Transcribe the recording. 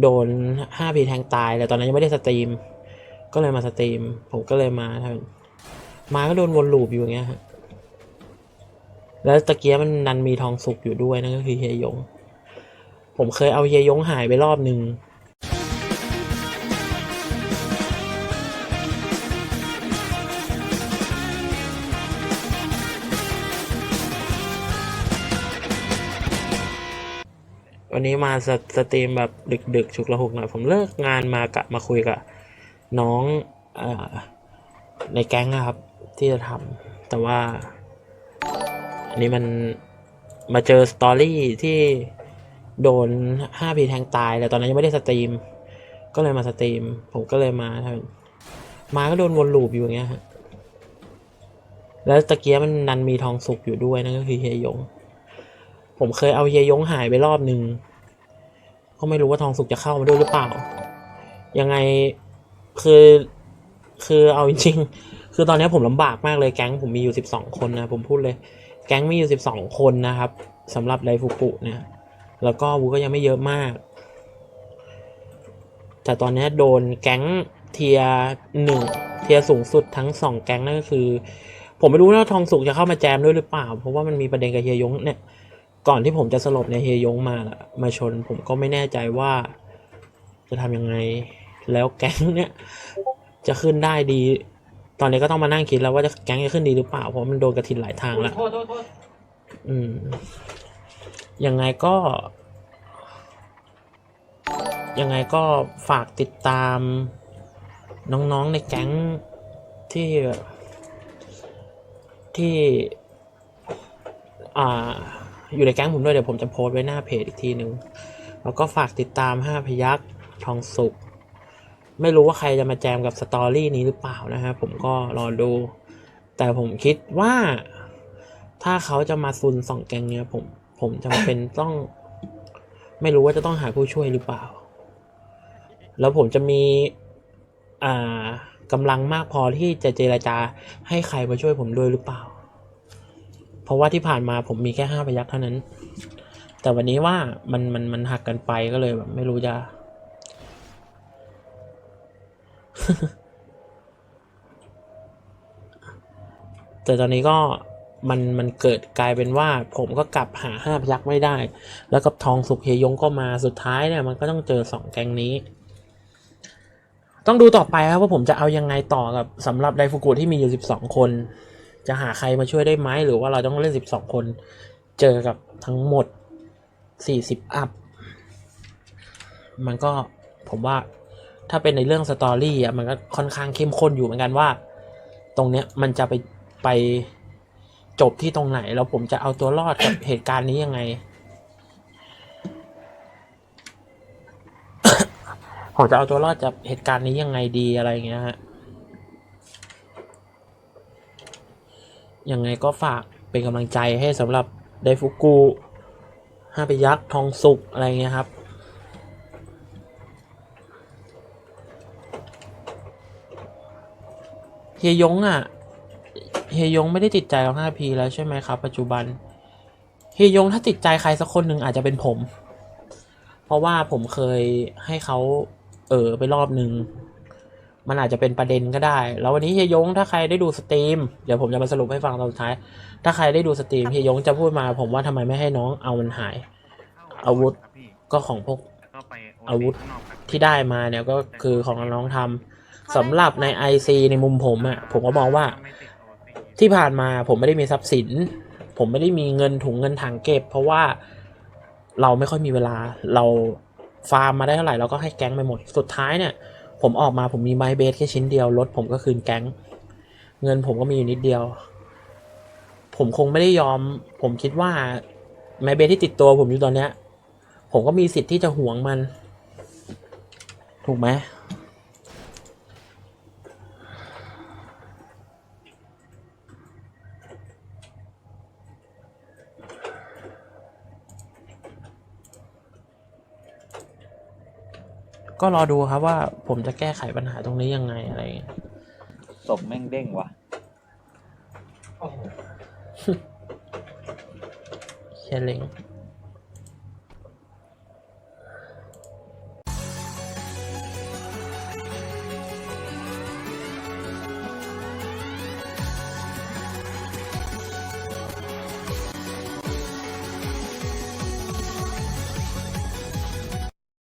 โดนห้าพีแทงตายแต่ตอนนั้นยังไม่ได้สตรีม ก็เลยมาสตรีม ผมก็เลยมาทำมาก็โดนวนลูปอยู่อย่างเงี้ยฮะแล้วตะเกียบมันนันมีทองสุกอยู่ด้วยนั่นก็คือเฮยยงผมเคยเอาเฮยยงหายไปรอบหนึ่ง วันนี้มาสสตรีมแบบดึกๆ ฉุกละหุกหน่อย ผมเลิกงานมากะมาคุยกับน้องอในแก๊งอะครับ ที่จะทำแต่ว่า อันนี้มันมาเจอสตอรี่ที่โดนห้าพีแทงตายแต่ตอนนั้นยังไม่ได้สตรีม ก็เลยมาสตรีม ผมก็เลยมา มาก็โดนวนลูปอยู่อย่างเงี้ยฮะแล้วตะเกียบมันนันมีทองสุกอยู่ด้วยนั่นก็คือเฮยง ผมเคยเอาเยยงหายไปรอบหนึ่งก็ไม่รู้ว่าทองสุกจะเข้ามาด้วยหรือเปล่า ยังไงคือคือเอาจริงๆ คือตอนนี้ผมลำบากมากเลยแก๊งผมมีอยู่สิบสองคนนะผมพูดเลย แก๊งมีอยู่สิบสองคนนะครับสำหรับไดฟุกุเนี่ยแล้วก็วูก็ยังไม่เยอะมาก แต่ตอนนี้โดนแก๊งเทียหนึ่งเทียสูงสุดทั้งสองแก๊งนั่นก็คือ ผมไม่รู้ว่าทองสุกจะเข้ามาแจมด้วยหรือเปล่า เพราะว่ามันมีประเด็นกับเฮียยงเนี่ย ก่อนที่ผมจะสลบในยเฮยงมาละมาชนผมก็ไม่แน่ใจว่า จะทำยังไง แล้วแก๊งเนี่ยจะขึ้นได้ดี ตอนนี้ก็ต้องมานั่งคิดแล้วว่าจะแก๊งจะขึ้นดีหรือเปล่า เพราะมันโดนกระทินหลายทางแล้วอืมยังไงก็ ยังไงก็ฝากติดตาม น้องๆในแก๊งที่ที่ อ่า อยู่ในแก๊งผมด้วยเดี๋ยวผมจะโพสไว้หน้าเพจอีกทีหนึ่งแล้วก็ฝากติดตามห้าพยักทองสุกไม่รู้ว่าใครจะมาแจมกับสตอรี่นี้หรือเปล่านะฮะผมก็รอดู แต่ผมคิดว่า ถ้าเขาจะมาซุนสองแกงเนี้ยผมผมจำเป็นต้อง ไม่รู้ว่าจะต้องหาผู้ช่วยหรือเปล่า แล้วผมจะมีอ่ากำลังมากพอที่จะเจรจาให้ใครมาช่วยผมด้วยหรือเปล่า เพราะว่าที่ผ่านมาผมมีแค่ห้าพยักเท่านั้น แต่วันนี้ว่ามันมันมันหักกันไปก็เลยแบบไม่รู้จะแต่ตอนนี้ก็มันมันเกิดกลายเป็นว่าผมก็กลับหาห้าพยักไม่ได้ แล้วกับทองสุกเฮยงก็มาสุดท้ายเนี่ยมันก็ต้องเจอสองแกงนี้ ต้องดูต่อไปครับว่าผมจะเอายังไงต่อกับสำหรับไดฟุกุที่มีอยู่สิบสองคน จะหาใครมาช่วยได้ไหมหรือว่าเราต้องเล่นสิบสองคน เจอกับทั้งหมดสี่สิบอัพ มันก็ผมว่าถ้าเป็นในเรื่องสตอรี่อะมันก็ค่อนข้างเข้มข้นอยู่เหมือนกันว่า ตรงเนี้ยมันจะไปไปจบที่ตรงไหน แล้วผมจะเอาตัวรอดกับเหตุการณ์นี้ยังไง ผมจะเอาตัวรอดจากเหตุการณ์นี้ยังไงดีอะไรเงี้ยฮะ ยังไงก็ฝากเป็นกำลังใจให้สำหรับไดฟุกุห้าพยักษ์ทองสุกอะไรเงี้ยครับ เฮียยงอะ เฮียยงไม่ได้ติดใจเราห้าพีแล้วใช่ไหมครับ ปัจจุบัน เฮียยงถ้าติดใจใครสักคนหนึ่งอาจจะเป็นผม เพราะว่าผมเคยให้เขาเออไปรอบหนึ่ง มันอาจจะเป็นประเด็นก็ได้ แล้ววันนี้เฮียยงถ้าใครได้ดูสตรีม เดี๋ยวผมจะมาสรุปให้ฟังตอนสุดท้าย ถ้าใครได้ดูสตรีมเฮียยงจะพูดมา ผมว่าทำไมไม่ให้น้องเอามันหาย อาวุธก็ของพวกอาวุธที่ได้มาเนี่ยก็คือของน้องๆทำสำหรับใน IC ในมุมผมอะ่ะผมก็มองว่าที่ผ่านมาผมไม่ได้มีทรัพย์สิน ผมไม่ได้มีเงินถุงเงินถังเก็บ เพราะว่าเราไม่ค่อยมีเวลาเราฟาร์มมาได้เท่าไหร่เราก็ให้แก๊งไปหมดสุดท้ายเนี่ย ผมออกมาผมมีไม้เบสแค่ชิ้นเดียวรถผมก็คืนแก๊ง เงินผมก็มีอยู่นิดเดียว ผมคงไม่ได้ยอม ผมคิดว่าไม้เบสที่ติดตัวผมอยู่ตอนเนี้ย ผมก็มีสิทธิ์ที่จะหวงมัน ถูกไหม ก็รอดูครับว่าผมจะแก้ไขปัญหาตรงนี้ยังไงอะไรอย่างเงี้ยศพแม่งเด้งว่ะโอ้โหเชยเล็ง